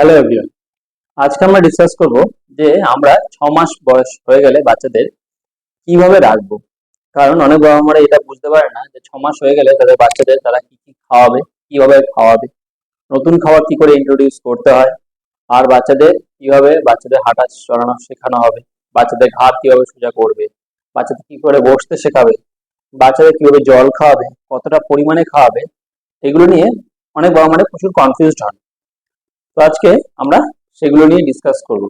Hello everyone আজকে আমরা discuss করব যে আমরা ছ মাস বয়স হয়ে গেলে বাচ্চাদের কীভাবে রাখব। কারণ অনেক বাবা মারা এটা বুঝতে পারে না যে ছ মাস হয়ে গেলে তাদের বাচ্চাদের তারা কি কি খাওয়াবে, কীভাবে খাওয়াবে। নতুন খাবার কি করে ইন্ট্রোডিউস করতে হয়, আর বাচ্চাদের কীভাবে বাচ্চাদের হাঁটা চড়ানো শেখানো হবে, বাচ্চাদের ঘাট কীভাবে সোজা করবে, বাচ্চাদের কি করে বসতে শেখাবে, বাচ্চাদের কীভাবে জল খাওয়াবে, কতটা পরিমাণে খাওয়াবে, এগুলো নিয়ে অনেক বাবা মারা প্রচুর কনফিউজড হন। আজকে আমরা সেগুলো নিয়ে ডিসকাস করব।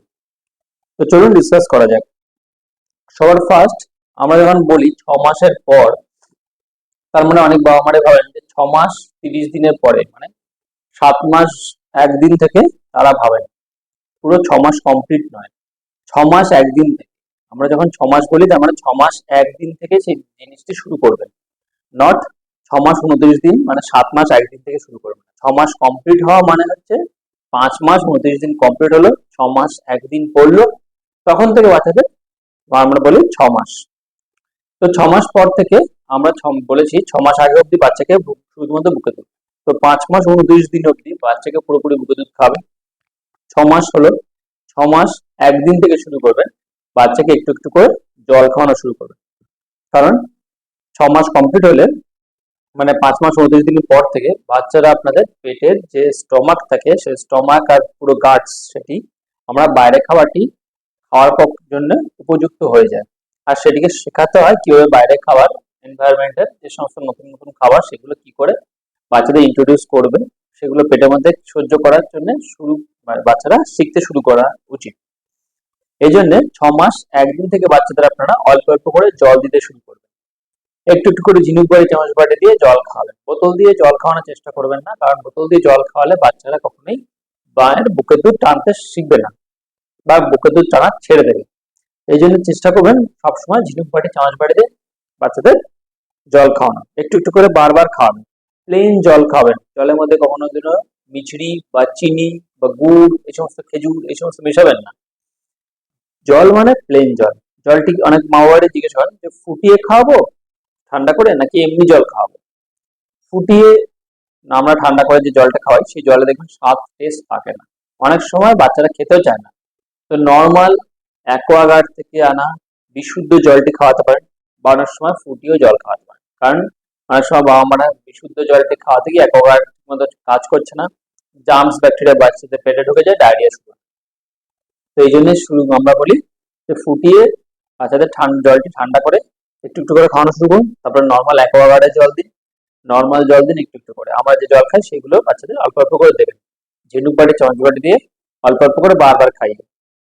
তো চলুন ডিসকাস করা যাক। সবার ফার্স্ট আমরা যখন বলি ছ মাসের পর, তার মানে অনেক বাবা মারে ভাবেন যে ছ মাস তিরিশ দিনের পরে মানে সাত মাস একদিন থেকে তারা ভাবেন। পুরো ছ মাস কমপ্লিট নয়। ছ মাস একদিন থেকে। আমরা যখন ছ মাস বলি, তার মানে ছ মাস একদিন থেকে সেই জিনিসটি শুরু করবেন। নট ছ মাস উনত্রিশ দিন মানে সাত মাস একদিন থেকে শুরু করবেন। ছ মাস কমপ্লিট হওয়া মানে হচ্ছে পাঁচ মাস উনত্রিশ দিন কমপ্লিট হলো, ছ মাস একদিন পড়ল, তখন থেকে বাচ্চাদের আমরা বলি ছ মাস। তো ছ মাস পর থেকে আমরা বলেছি ছ মাস আগে অবধি বাচ্চাকে শুধুমাত্র বুকে দুধ। তো পাঁচ মাস উনত্রিশ দিন অব্দি বাচ্চাকে পুরোপুরি বুকে দুধ খাবে। ছ মাস হলো, ছ মাস একদিন থেকে শুরু করবে, বাচ্চাকে একটু একটু করে জল খাওয়ানো শুরু করবে। কারণ ছ মাস কমপ্লিট হলে মানে পাঁচ মাস উনত্রিশ দিন পর থেকে বাচ্চারা আপনাদের পেটের যে স্টমাক থাকে, সেই স্টমাক আর পুরো গাটস সেটি আমরা বাইরে খাবারটি খাওয়ার জন্য উপযুক্ত হয়ে যায়। আর সেটিকে শেখাতে হয় কীভাবে বাইরে খাবার এনভায়রনমেন্টের যে সমস্ত নতুন নতুন খাবার, সেগুলো কি করে বাচ্চাদের ইন্ট্রোডিউস করবে, সেগুলো পেটের মধ্যে সহ্য করার জন্য শুরু মানে বাচ্চারা শিখতে শুরু করা উচিত। এই জন্য ছ মাস একদিন থেকে বাচ্চাদের আপনারা অল্প অল্প করে জল দিতে শুরু করবেন। একটু একটু করে ঝিনুক বাড়ি, চামচ বাটি দিয়ে জল খাওয়াবেন বোতল দিয়ে জল খাওয়ানোর চেষ্টা করবেন না, কারণ বোতল দিয়ে জল খাওয়ালে বাচ্চারা কখনোই মায়ের বুকের দুধ টানতে শিখবে না বা বুকের দুধ টানা ছেড়ে দেবে। এই জন্য চেষ্টা করবেন সবসময় ঝিনুক বাটি, চামচ বাটি দিয়ে বাচ্চাদের জল খাওয়ানো। একটু একটু করে বারবার খাওয়াবেন। প্লেন জল খাওয়াবেন জলের মধ্যে কখনো দিনও মিছরি বা চিনি বা গুড়, এই সমস্ত খেজুর, এই সমস্ত মেশাবেন না। জল মানে প্লেন জল। জলটি অনেক মা বাবারে জিজ্ঞেস করেন যে, ফুটিয়ে খাওয়াবো? ঠান্ডা করে নাকি এমনি জল খাওয়াবো? ফুটিয়ে আমরা ঠান্ডা করে যে জলটা খাওয়াই, সেই জলে দেখবেন স্বাদ টেস্ট থাকে না। অনেক সময় বাচ্চারা খেতেও চায় না। তো নর্মাল অ্যাকোয়াগার্ড থেকে আনা বিশুদ্ধ জলটি খাওয়াতে পারেন বা অনেক সময় ফুটিয়েও জল খাওয়াতে পারেন। কারণ অনেক সময় বাবা মারা বিশুদ্ধ জলটি খাওয়াতে গিয়ে অ্যাকোয়াগার্ড মতো কাজ করছে না। জার্মস ব্যাকটেরিয়া বাচ্চাদের পেটে ঢুকে যায় ডায়রিয়া শুরু তো এই জন্য শুরু আমরা বলি যে ফুটিয়ে বাচ্চাদের ঠান্ডা জলটি ঠান্ডা করে একটু একটু করে খাওয়ানো শুরু করুন। তারপরে নর্মাল অ্যাকোয়াগার্ডের জল দিন। নর্মাল জল দিন, একটু একটু করে। আমরা যে জল খাই সেগুলো বাচ্চাদের অল্প অল্প করে দেবেন। ঝিনুক বাটি, চামচ বাটি দিয়ে অল্প অল্প করে বারবার খাইয়ে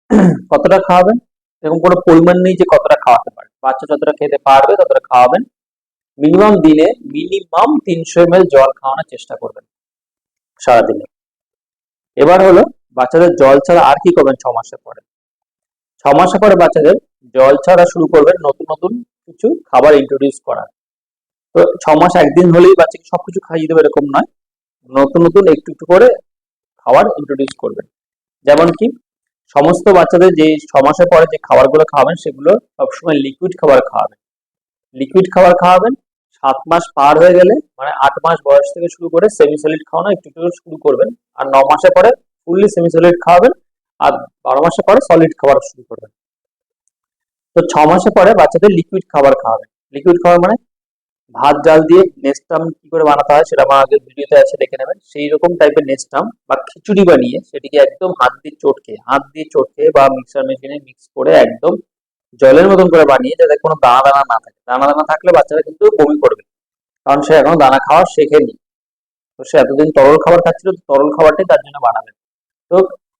কতটা খাওয়াবেন? এরকম কোনো পরিমাণ নেই যে কতটা খাওয়াতে পারে। বাচ্চা যতটা খেতে পারবে ততটা খাওয়াবেন। মিনিমাম দিনে মিনিমাম তিনশো এম জল খাওয়ানোর চেষ্টা করবেন সারাদিনে। এবার হলো বাচ্চাদের জল ছাড়া আর কি করবেন ছ মাসের পরে? ছ মাসের পরে বাচ্চাদের জল ছাড়া শুরু করবেন, নতুন নতুন কিছু খাবার ইন্ট্রোডিউস করা তো ছ মাস একদিন হলেই বাচ্চাকে সবকিছু খাইয়ে দেবে এরকম নয়। নতুন নতুন একটু একটু করে খাবার ইন্ট্রোডিউস করবেন। যেমন কি, সমস্ত বাচ্চাদের যে ছ মাসের পরে যে খাবারগুলো খাওয়াবেন, সেগুলো সবসময় লিকুইড খাবার খাওয়াবেন। লিকুইড খাবার খাওয়াবেন, সাত মাস পার হয়ে গেলে মানে আট মাস বয়স থেকে শুরু করে সেমি সলিড খাওয়ানো একটু একটু শুরু করবেন। আর ন মাসের পরে ফুললি সেমি সলিড খাওয়াবেন, আর বারো মাসের পরে সলিড খাবার শুরু করবেন। তো ছ মাসের পরে বাচ্চাদের লিকুইড খাবার খাওয়াবেন লিকুইড খাবার মানে ভাত জাল দিয়ে নেস্টাম কি করে বানাতে হয় সেটা আমার আগের ভিডিওতে আছে, দেখে নেবেন। সেই রকম টাইপের নেস্টাম বা খিচুড়ি বানিয়ে সেটিকে একদম হাত দিয়ে চটকে হাত দিয়ে চটকে বা মিক্সার মেশিনে মিক্স করে একদম জলের মতন করে বানিয়ে যাতে কোনো দানা দানা না থাকে। দানা দানা থাকলে বাচ্চারা কিন্তু বমি করবে। কারণ সে এখনও দানা খাওয়া শেখেনি। তো সে এতদিন তরল খাবার খাচ্ছিল তরল খাবারটাই তার জন্য বানাবেন তো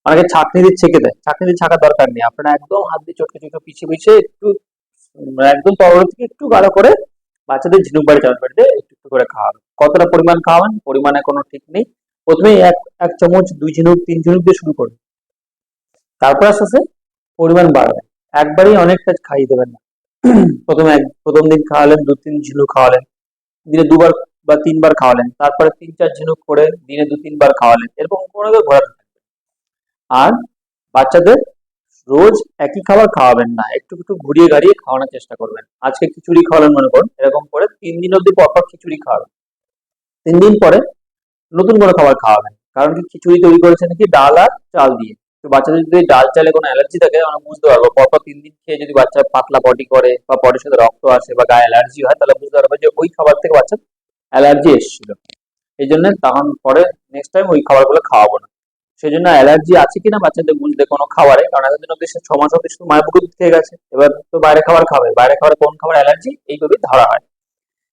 অনেকে ছাঁকনি দিয়ে ছেঁকে দেয়। ছাঁকনি দিয়ে ছাঁকার দরকার নেই। আপনারা একদম হাত দিয়ে চটকে চটকে পিছিয়ে পিছিয়ে একটু একদম তরল থেকে একটু গাঢ় করে বাচ্চাদের ঝিনুক বাড়ি চামচ বাড়িতে একটু একটু করে খাওয়াবেন। কতটা পরিমাণ খাওয়াবেন পরিমাণে কোনো ঠিক নেই। প্রথমে এক এক চামচ, দুই ঝিনুক, তিন ঝিনুক দিয়ে শুরু করুন। তারপর আস্তে আস্তে পরিমাণ বাড়বে একবারেই অনেকটা খাইয়ে দেবেন না। প্রথমে এক, প্রথম দিন খাওয়ালেন, দু, তিন ঝিনুক খাওয়ালেন। দিনে দুবার বা তিনবার খাওয়ালেন। তারপরে তিন, চার ঝিনুক করে দিনে দু, তিনবার খাওয়ালেন। এরকম করে থাকবেন আর বাচ্চাদের রোজ একই খাবার খাওয়াবেন না। একটু একটু ঘুরিয়ে গাড়িয়ে খাওয়ানোর চেষ্টা করবেন। আজকে খিচুড়ি খাওয়ালেন মনে করুন, এরকম করে তিন দিন অবধি পর পর খিচুড়ি খাওয়াবেন। তিন দিন পরে নতুন করে খাবার খাওয়াবেন। কারণ কি খিচুড়ি তৈরি করেছে নাকি ডাল আর চাল দিয়ে। তো বাচ্চাদের যদি ডাল চালে কোনো অ্যালার্জি থাকে, আমরা বুঝতে পারব। পরপর তিন দিন খেয়ে যদি বাচ্চা পাতলা পটি করে বা পটির সাথে রক্ত আসে বা গায়ে অ্যালার্জি হয়, তাহলে বুঝতে পারব যে ওই খাবার থেকে বাচ্চার অ্যালার্জি এসেছিল। এই জন্য তখন পরে নেক্সট টাইম ওই খাবারগুলো খাওয়াবো না। সেই জন্য অ্যালার্জি আছে কিনা বাচ্চাদের বুঝতে কোনো খাবারে? কারণ এতদিন অব্দি সে ছ মাস অব্দি শুধু মায়ের বুকে খেয়ে গেছে। এবার তো বাইরে খাবার খাবে। বাইরে খাবার কোন খাবার অ্যালার্জি? এইভাবেই ধরা হয়।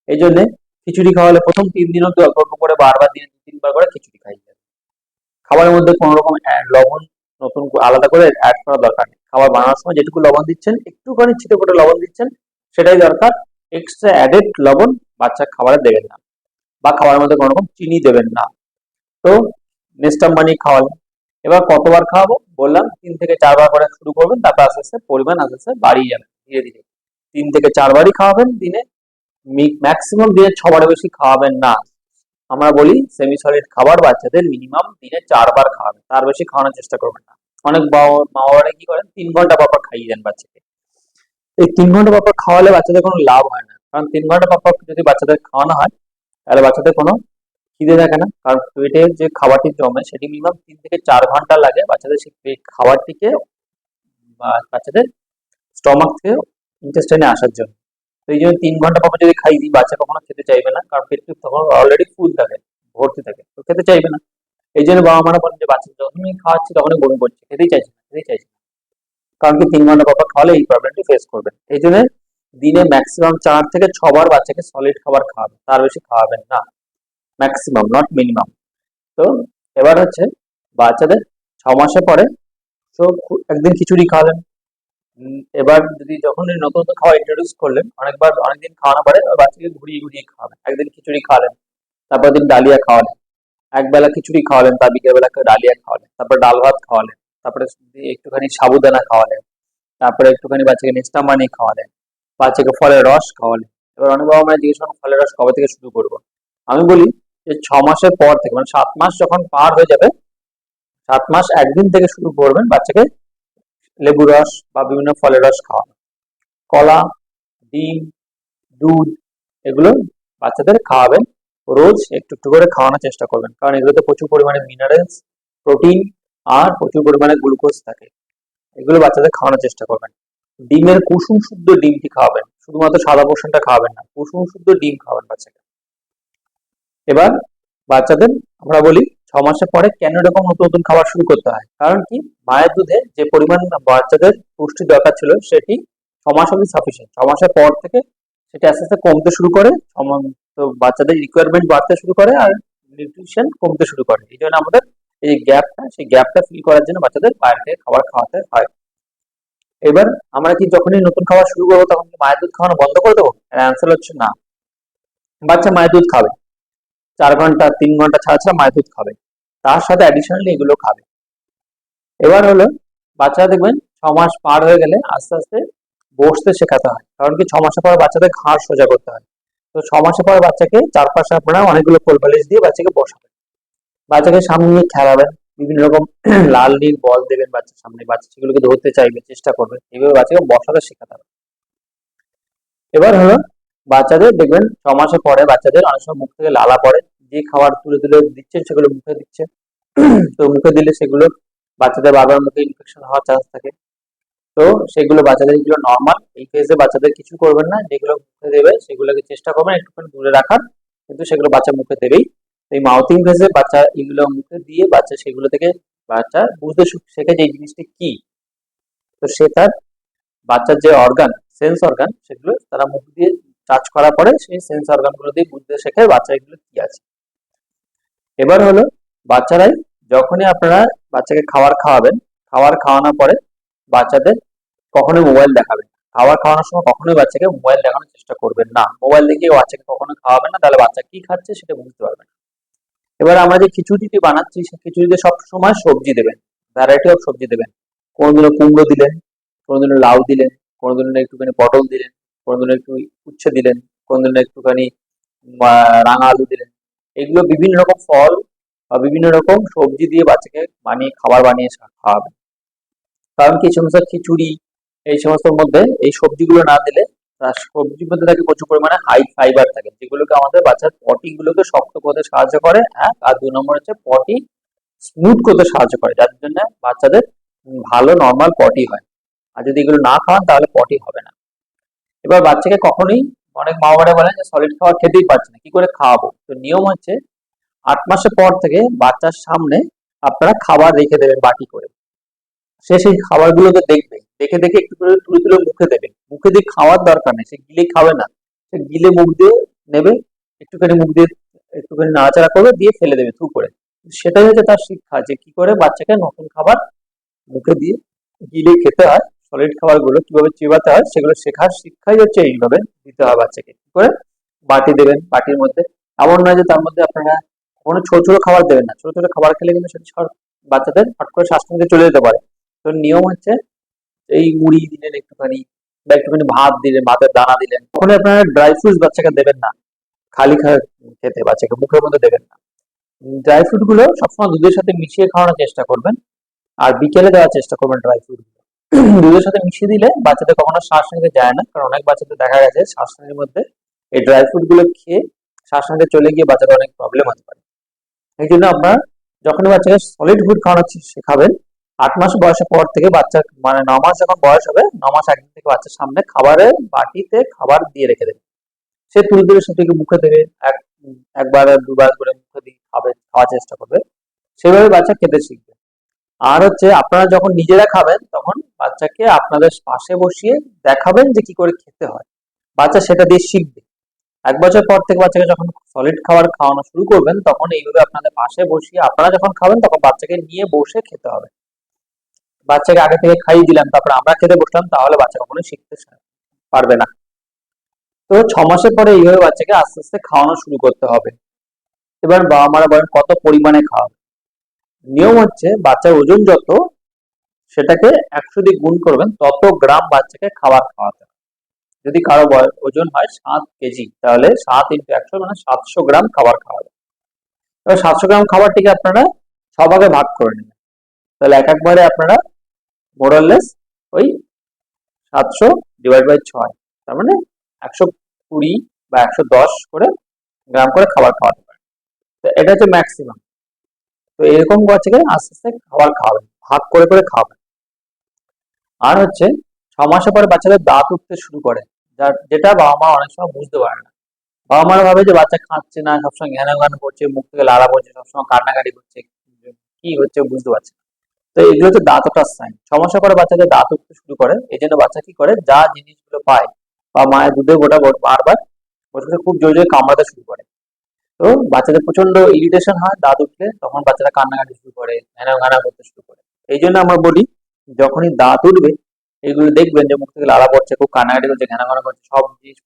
এই জন্য খিচুড়ি খাওয়ালে প্রথম তিন দিন অব্দি অল্প অল্প করে বারবার দিনে দু, তিনবার করে খিচুড়ি খাই। যাবে খাবারের মধ্যে কোনো রকম লবণ নতুন করে আলাদা করে অ্যাড করার দরকার নেই। খাবার বানানোর সময় যেটুকু লবণ দিচ্ছেন, একটুখানি ছিটে ফোটে লবণ দিচ্ছেন, সেটাই দরকার। এক্সট্রা অ্যাডেড লবণ বাচ্চা খাবারে দেবেন না বা খাবারের মধ্যে কোনো রকম চিনি দেবেন না। তো নেক্সট মানি খাওয়ালেন এবার কতবার খাওয়াবো? বললাম, তিন থেকে চারবার করে শুরু করবেন, তারপর আস্তে আস্তে পরিমাণ আস্তে আস্তে বাড়িয়ে যাবে, ধীরে ধীরে। তিন থেকে চারবারই খাওয়াবেন দিনে ম্যাক্সিমাম দিনে ছবারের বেশি খাওয়াবেন না। আমরা বলি সেমি সলিড খাবার বাচ্চাদের মিনিমাম দিনে চারবার খাওয়াবেন, তার বেশি খাওয়ানোর চেষ্টা করবেন না। অনেক মা বাবারা কি করেন? তিন ঘণ্টা পর খাইয়ে দেন বাচ্চাকে। এই তিন ঘণ্টা পর খাওয়ালে বাচ্চাদের কোনো লাভ হয় না। কারণ তিন ঘণ্টা পর পর যদি বাচ্চাদের খাওয়ানো হয়, তাহলে বাচ্চাদের কোনো খিদে থাকে না, কারণ পেটে যে খাবারটি জমে সেটি মিনিমাম তিন থেকে চার ঘণ্টা লাগে। বাচ্চাদের সেই খাবারটিকে বাচ্চাদের স্টমাক থেকে ইন্টেস্টাইনে আসার জন্য। তো এই জন্য তিন ঘণ্টা পর যদি খাই দিই বাচ্চা কখনো খেতে চাইবে না, কারণ পেট তখন অলরেডি ফুল থাকে, ভর্তি থাকে, তো খেতে চাইবে না। এই জন্য বাবা মারা বলেন যে, বাচ্চা যখনই খাওয়াচ্ছি, তখনই বমি করছে, খেতেই চাইছে না, খেতেই চাইছে না। কারণ কি, তিন ঘণ্টা পর খাওয়ালে এই প্রবলেমটি ফেস করবেন এই জন্য দিনে ম্যাক্সিমাম চার থেকে ছবার বাচ্চাকে সলিড খাবার খাওয়াবেন তার বেশি খাওয়াবেন না। ম্যাক্সিমাম নট মিনিমাম তো এবার হচ্ছে বাচ্চাদের ছ মাসে পরে তো একদিন খিচুড়ি খাওয়ালেন এবার যদি যখন নতুন নতুন খাওয়া ইন্ট্রোডিউস করলেন, অনেকবার, অনেকদিন খাওয়ানো পরে বাচ্চাকে ঘুরিয়ে ঘুরিয়ে খাওয়াবেন। একদিন খিচুড়ি খাওয়ালেন তারপর দিন ডালিয়া খাওয়ালেন। একবেলা খিচুড়ি খাওয়ালেন, তার বিকেলবেলা ডালিয়া খাওয়ালেন, তারপর ডাল ভাত খাওয়ালেন, তারপরে একটুখানি সাবুদানা খাওয়ালেন, তারপরে একটুখানি বাচ্চাকে নিস্তাম বানিয়ে খাওয়ালেন, বাচ্চাকে ফলের রস খাওয়ালেন। এবার অনেক বাবা মায়ের জিজ্ঞেস করেন ফলের রস কবে থেকে শুরু করব? আমি বলি যে ছ মাসের পর থেকে মানে সাত মাস যখন পার হয়ে যাবে, সাত মাস একদিন থেকে শুরু করবেন বাচ্চাকে লেবু রস বা বিভিন্ন ফলের রস খাওয়ানো। কলা, ডিম, দুধ এগুলো বাচ্চাদের খাওয়াবেন। রোজ একটু একটু করে খাওয়ানোর চেষ্টা করবেন, কারণ এগুলোতে প্রচুর পরিমাণে মিনারেলস প্রোটিন আর প্রচুর পরিমাণে গ্লুকোজ থাকে। এগুলো বাচ্চাদের খাওয়ানোর চেষ্টা করবেন। ডিমের কুসুম শুদ্ধ ডিমটি খাওয়াবেন, শুধুমাত্র সাদা পোর্শনটা খাওয়াবেন না, কুসুম শুদ্ধ ডিম খাওয়াবেন বাচ্চাকে। এবার বাচ্চাদের আমরা বলি ছ মাসের পরে কেন এরকম নতুন নতুন খাবার শুরু করতে হয়? কারণ কি? মায়ের দুধে যে পরিমাণ বাচ্চাদের পুষ্টি দরকার ছিল সেটি ছ মাস অব্দি সাফিসিয়েন্ট ছ মাসের পর থেকে সেটা আস্তে আস্তে কমতে শুরু করে তো বাচ্চাদের রিকোয়ারমেন্ট বাড়তে শুরু করে আর নিউট্রিশন কমতে শুরু করে। এই জন্য আমাদের এই গ্যাপটা সেই গ্যাপটা ফিল করার জন্য বাচ্চাদের বাইরে থেকে খাবার খাওয়াতে হয়। এবার আমরা কি যখনই নতুন খাবার শুরু করব তখন মায়ের দুধ খাওয়ানো বন্ধ করে দেবো? অ্যান্সার হচ্ছে না। বাচ্চা মায়ের দুধ খাবে। চার ঘণ্টা, তিন ঘণ্টা ছাড়া ছাড়া মায়ের দুধ খাবে। তার সাথে অ্যাডিশনালি এগুলো খাবে। এবার হলো বাচ্চারা দেখবেন ছ মাস পার হয়ে গেলে আস্তে আস্তে বসতে শেখাতে হয়। কারণ কি ছ মাসের পর বাচ্চাদের ঘাড় সোজা করতে হয়। তো ছ মাসের পর বাচ্চাকে চারপাশে আপনারা অনেকগুলো কোল বালিশ দিয়ে বাচ্চাকে বসাবেন। বাচ্চাকে সামনে নিয়ে খেলাবেন। বিভিন্ন রকম লাল নীল বল দেবেন বাচ্চার সামনে। বাচ্চা সেগুলোকে ধরতে চাইবে, চেষ্টা করবে। এইভাবে বাচ্চাকে বসাতে শেখাতে হবে। এবার হলো বাচ্চাদের দেখবেন ছ মাসের পরে বাচ্চাদের অনেক সময় মুখ থেকে লালা পড়ে। যে খাবার তুলে তুলে দিচ্ছেন, সেগুলো মুখে দিচ্ছে তো মুখে দিলে সেগুলো বাচ্চাদের বারবার মুখে ইনফেকশন হওয়ার চান্স থাকে। তো সেগুলো বাচ্চাদের যেগুলো নর্মাল এই ফেজে বাচ্চাদের কিছু করবেন না। যেগুলো মুখে দেবে, সেগুলোকে চেষ্টা করবেন একটুখানি দূরে রাখার। কিন্তু সেগুলো বাচ্চা মুখে দেবেই। এই মাউথিং ফেজে বাচ্চা এগুলো মুখে দিয়ে বাচ্চা সেগুলো থেকে বাচ্চা বুঝতে শেখে যে এই জিনিসটি কি। তো সে তার বাচ্চার যে অর্গান সেন্স অর্গান সেগুলো তারা মুখ দিয়ে টাচ করার পরে সেই সেন্স অর্গানগুলো দিয়ে বুঝতে শেখে বাচ্চা এগুলো কি আছে। এবার হলো বাচ্চারাই যখনই আপনারা বাচ্চাকে খাবার খাওয়াবেন, খাবার খাওয়ানোর পরে বাচ্চাদের কখনোই মোবাইল দেখাবেন খাবার খাওয়ানোর সময় কখনোই বাচ্চাকে মোবাইল দেখানোর চেষ্টা করবেন না। মোবাইল দেখিয়ে বাচ্চাকে কখনো খাওয়াবেন না, তাহলে বাচ্চা কি খাচ্ছে সেটা বুঝতে পারবে না। এবার আমরা যে খিচুড়িটি বানাচ্ছি, সেই খিচুড়িতে সব সময় সবজি দেবেন। ভ্যারাইটি অফ সবজি দেবেন। কোনোদিনও কুমড়ো দিলেন, কোনোদিনও লাউ দিলেন, কোনোদিনও একটুখানি পটল দিলেন, কোনোদিনও একটু উচ্ছে দিলেন, কোনোদিনও একটুখানি রাঙা আলু দিলেন। এগুলো বিভিন্ন রকম ফল বা বিভিন্ন রকম সবজি দিয়ে বাচ্চাকে বানিয়ে, খাবার বানিয়ে খাওয়াবে। কারণ কি সমস্ত খিচুড়ি, এই সমস্ত মধ্যে এই সবজিগুলো না দিলে তার সবজির মধ্যে থাকে প্রচুর পরিমাণে হাই ফাইবার থাকে, যেগুলোকে আমাদের বাচ্চার পটি গুলোকে শক্ত করতে সাহায্য করে এক আর দুই নম্বর হচ্ছে পটি স্মুথ করতে সাহায্য করে, যার জন্য বাচ্চাদের ভালো নর্মাল পটি হয়। আর যদি এগুলো না খাওয়ান, তাহলে পটি হবে না। এবার বাচ্চাকে কখনোই অনেক মা বাবারা বলেন যে সলিড খাবার খেতেই পারছে না, কি করে খাওয়াবো? তো নিয়ম হচ্ছে আট মাসের পর থেকে বাচ্চার সামনে আপনারা খাবার রেখে দেবেন বাটি করে। সে সেই খাবারগুলোকে দেখবে, দেখে দেখে একটু করে তুলে তুলে মুখে দেবে। মুখে দিয়ে খাওয়ার দরকার নেই, সে গিলে খাবে না। সে গিলে মুখ দিয়ে নেবে, একটুখানি মুখ দিয়ে একটুখানি নাড়াচাড়া করবে, দিয়ে ফেলে দেবে থু করে। সেটাই হচ্ছে তার শিক্ষা যে কি করে বাচ্চাকে নতুন খাবার মুখে দিয়ে গিলে খেতে হয়। সলিড খাবারগুলো কীভাবে চিবাতে হয় সেগুলো শেখার শিক্ষাই হচ্ছে এইভাবে দিতে হবে বাচ্চাকে। কি করে? বাটি দেবেন, বাটির মধ্যে। এমন নয় যে তার মধ্যে আপনারা কোনো ছোট ছোট খাবার দেবেন না। ছোট ছোট খাবার খেলে কিন্তু সেটা বাচ্চাদের হট করে শ্বাসনালীতে চলে যেতে পারে। তো নিয়ম হচ্ছে এই মুড়ি দিলেন একটুখানি বা একটুখানি ভাত দিলেন, ভাতের দানা দিলেন। ওখানে আপনারা ড্রাই ফ্রুটস বাচ্চাকে দেবেন না। খালি খেতে বাচ্চাকে মুখের মধ্যে দেবেন না। ড্রাই ফ্রুটগুলো সবসময় দুধের সাথে মিশিয়ে খাওয়ানোর চেষ্টা করবেন। আর বিকেলে দেওয়ার চেষ্টা করবেন ড্রাই ফ্রুট দুধের সাথে মিশিয়ে দিলে বাচ্চাদের কখনো শ্বাসনালীতে যায় না। কারণ অনেক বাচ্চাদের দেখা গেছে শ্বাসনালীর মধ্যে এই ড্রাই ফ্রুটগুলো খেয়ে শ্বাসনালীতে চলে গিয়ে বাচ্চাদের অনেক প্রবলেম হতে পারে। এই জন্য আপনার যখনই বাচ্চাকে সলিড ফুড খাওয়ানো শেখাবেন আট মাস বয়সের পর থেকে বাচ্চা মানে ন মাস যখন বয়স হবে, ন মাস একদিন থেকে বাচ্চার সামনে খাবারের বাটিতে খাবার দিয়ে রেখে দেবে। সে তুলে তুলে সেটিকে মুখে দেবে, এক, একবার দুবার করে মুখে দিয়ে খাবে, খাওয়ার চেষ্টা করবে। সেভাবে বাচ্চা খেতে শিখবে। আর হচ্ছে আপনারা যখন নিজেরা খাবেন, তখন বাচ্চাকে আপনাদের পাশে বসিয়ে দেখাবেন যে কি করে খেতে হয়। বাচ্চা সেটা দিয়ে শিখবে। এক বছর পর থেকে বাচ্চাকে যখন সলিড খাবার খাওয়ানো শুরু করবেন, তখন এইভাবে আপনাদের পাশে বসিয়ে আপনারা যখন খাবেন, তখন বাচ্চাকে নিয়ে বসে খেতে হবে। বাচ্চাকে আগে থেকে খাইয়ে দিলাম, তারপর আমরা খেতে বসলাম, তাহলে বাচ্চা কখনো শিখতে পারবে না। তো ছ মাসের পরে এইভাবে বাচ্চাকে আস্তে আস্তে খাওয়ানো শুরু করতে হবে। এবার বাবা মারা বলেন কত পরিমাণে খাওয়াবে। নিয়ম হচ্ছে বাচ্চার ওজন যত সেটাকে একশো দিয়ে গুণ করবেন, তত গ্রাম বাচ্চাকে খাবার খাওয়াতে হবে। যদি কারও ওজন হয় সাত কেজি, তাহলে সাত ইন্টু একশো মানে সাতশো গ্রাম খাবার খাওয়াবে এবার সাতশো গ্রাম খাবারটিকে আপনারা ভাগে ভাগ করে নেবেন। তাহলে এক একবারে আপনারা মোরাললেস ওই সাতশো ডিভাইড বাই ছয়, তার মানে একশো কুড়ি বা একশো দশ করে গ্রাম করে খাবার খাওয়াতে পারেন। তো এটা হচ্ছে ম্যাক্সিমাম তো এরকম বাচ্চাকে আস্তে আস্তে খাবার খাওয়াবেন ভাগ করে করে খাওয়াবেন আর হচ্ছে ছ মাসের পরে বাচ্চাদের দাঁত উঠতে শুরু করে, যার, যেটা বাবা মা অনেক সময় বুঝতে পারে না। বাবা মারা ভাবে যে বাচ্চা খাচ্ছে না, সবসময় ঘ্যানো ঘ্যানো করছে, মুখ থেকে লাড়া পড়ছে, সবসময় কান্নাকাটি করছে, কি হচ্ছে বুঝতে পারছে। তো এগুলো হচ্ছে দাঁত ওঠার সাইন ছ মাসের পরে বাচ্চাদের দাঁত উঠতে শুরু করে, এই জন্য বাচ্চা কি করে, যা জিনিসগুলো পায়, বা মায়ের দুধে গোটা বারবার বসে খুব জোরে জোরে কামড়াতে শুরু করে। তো বাচ্চাদের প্রচণ্ড ইরিটেশন হয়, দাঁত উঠলে তখন বাচ্চারা কান্নাকাটি শুরু করে ঘ্যানা ঘ্যানা করতে শুরু করে। এই জন্য আমরা বলি, যখনই দাঁত উঠবে, এগুলো দেখবেন যে মুখ থেকে লালা পড়ছে, খুব কান্নাকাটি করছে ঘ্যানা ঘ্যানা করছে, সব জিনিস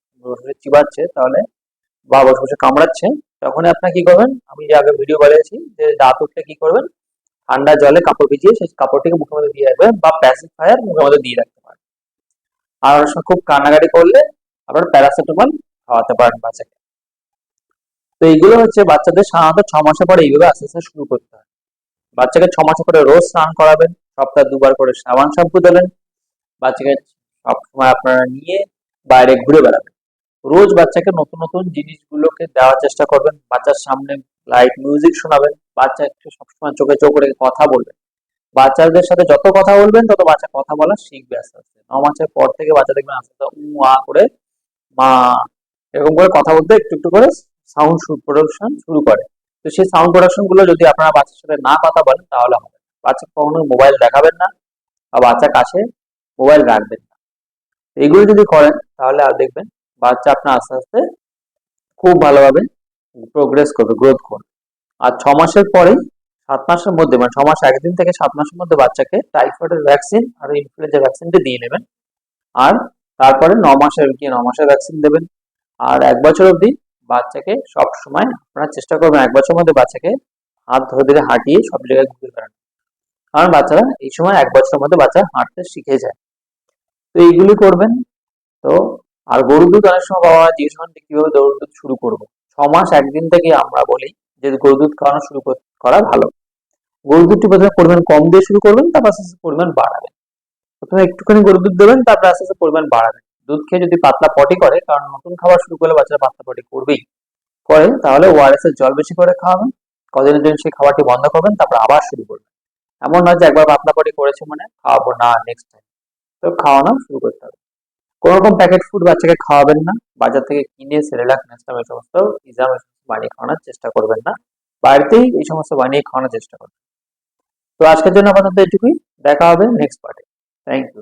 চিবাচ্ছে, তাহলে বা বসে বসে কামড়াচ্ছে। তখন আপনার কি করবেন, আমি যে আগে ভিডিও বলেছি যে দাঁত উঠলে কি করবেন, ঠান্ডা জলে কাপড় ভিজিয়ে সেই কাপড়টিকে মুখের মধ্যে দিয়ে রাখবেন বা প্যাসিফায়ার মুখের মধ্যে দিয়ে রাখতে পারেন। আর খুব কান্নাকাটি করলে আপনার প্যারাসিটামল খাওয়াতে পারেন বাচ্চাকে। তো এইগুলো হচ্ছে বাচ্চাদের সাধারণত ছ মাসের পরে এইভাবে আস্তে আস্তে শুরু করতে হয়। বাচ্চাকে ছ মাসের পরে রোজ স্নান করাবেন, সপ্তাহে দুবার করে সাবান শ্যাম্পু দেবেন, বাচ্চাকে সবসময় আপনারা নিয়ে বাইরে ঘুরে বেড়াবেন। রোজ বাচ্চাকে নতুন নতুন জিনিসগুলোকে দেওয়ার চেষ্টা করবেন, বাচ্চার সামনে লাইট মিউজিক শোনাবেন, বাচ্চাকে সবসময় চোখে চোখ রেখে কথা বলবেন। বাচ্চাদের সাথে যত কথা বলবেন, তত বাচ্চা কথা বলা শিখবে আস্তে আস্তে। ন মাসের পর থেকে বাচ্চা দেখবেন আস্তে আস্তে উ আ করে মা এরকম করে কথা বলতে একটু একটু করে সাউন্ড প্রোডাকশন শুরু করে। তো সেই সাউন্ড প্রোডাকশনগুলো যদি আপনারা বাচ্চার সাথে না কথা বলেন, তাহলে হবে বাচ্চা কখনো মোবাইল দেখাবেন না বা বাচ্চার কাছে মোবাইল রাখবেন না। এগুলো যদি করেন, তাহলে আর দেখবেন বাচ্চা আপনার আস্তে আস্তে খুব ভালোভাবে প্রোগ্রেস করবে গ্রোথ করবে। আর ছ মাসের পরেই, সাত মাসের মধ্যে মানে ছ মাস একদিন থেকে সাত মাসের মধ্যে বাচ্চাকে টাইফয়েডের ভ্যাকসিন আর ইনফ্লুয়েঞ্জা ভ্যাকসিনটা দিয়ে নেবেন। আর তারপরে ন মাসের কি, ন মাসের ভ্যাকসিন দেবেন। আর এক বছর অবধি বাচ্চাকে সব সময় আপনারা চেষ্টা করবেন এক বছর মধ্যে বাচ্চাকে হাত ধরে ধরে হাঁটিয়ে সব জায়গায় ঘুরে বেড়ানো। কারণ বাচ্চারা এই সময় এক বছরের মধ্যে বাচ্চা হাঁটতে শিখে যায়। তো এইগুলি করবেন, তো আর গরুর দুধ অনেক সময় বাবা জিজ্ঞেস করেন কীভাবে গরুর দুধ শুরু করব, ছ মাস একদিন থেকে আমরা বলি যে গরুর দুধ খাওয়ানো শুরু কর- ভালো। গরুর দুধটি প্রথমে পরিমাণ কম দিয়ে শুরু করবেন, তারপর আস্তে আস্তে পরিমাণ বাড়াবেন। প্রথমে একটুখানি গরুর দুধ দেবেন, তারপর আস্তে আস্তে পরিমাণ বাড়াবেন। দুধ খেয়ে যদি পাতলা পটি করে, কারণ নতুন খাবার শুরু করলে বাচ্চারা পাতলা পটি করবেই। করে তাহলে ওআরএস এর জল বেশি করে খাওয়াবেন, কদিনের জন্য সেই খাবারটি বন্ধ করবেন, তারপর আবার শুরু করবেন। এমন নয় যে একবার পাতলা পটি করেছে মানে খাওয়াবো না নেক্সট টাইম তো খাওয়ানো শুরু করতে হবে। কোনো রকম প্যাকেট ফুড বাচ্চাকে খাওয়াবেন না, বাজার থেকে কিনে সেরেলাক নেস্টাম এই সমস্ত পিজা বানিয়ে খাওয়ানোর চেষ্টা করবেন না। বাড়িতেই এই সমস্ত বানিয়ে খাওয়ানোর চেষ্টা করবেন। তো আজকের জন্য আপাতত এটুকুই, দেখা হবে নেক্সট পার্টে থ্যাংক ইউ